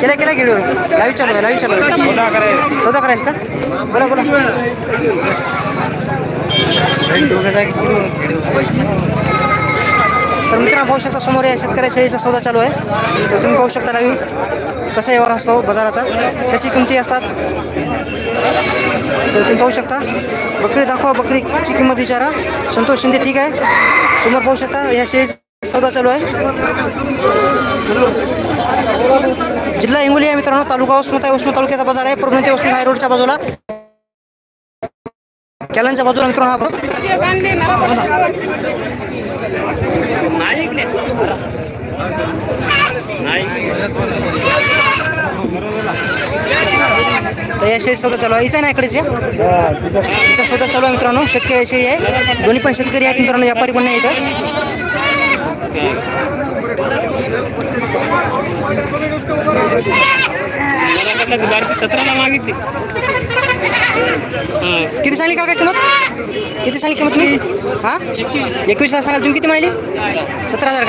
केला केला video live चालू आहे लाईव्ह चालू आहे. सौदा करायला का बोला बोला. तर मित्रांनो, पाहू शकता समोर या शेतकऱ्या शेळीचा सौदा चालू आहे. तर तुम्ही पाहू शकता लाईव्ह कसा व्यवहार असतो बाजाराचा, कशी किमती असतात. तर तुम्ही पाहू शकता, बकरी दाखवा, बकरीची किंमत विचारा. संतोष शिंदे, ठीक आहे. समोर पाहू शकता या शेळीचा सौदा चालू आहे. जिल्हा हिंगोली आहे मित्रांनो तालुका उस्मत आहे. उस्मत तालुक्याचा बाजार आहे. पूर्ण ते उस्मत हाय रोडच्या बाजूला. कॅलनच्या बाजूला मित्रांनो हा भाग. या शेळी सौदा चालू आहे. हिचा नाही इकडेच या. हिचा सौदा चालू आहे मित्रांनो. शेतकरी शेळी आहे. दोन्ही पण शेतकरी आहेत मित्रांनो. व्यापारी पण नाही इथं. सतराला मागितली. किती सांगली काका किंमत? किती सांगली किंमत मी हा? एकवीसला सांगाल तुम्ही किती म्हणाली? सतरा हजार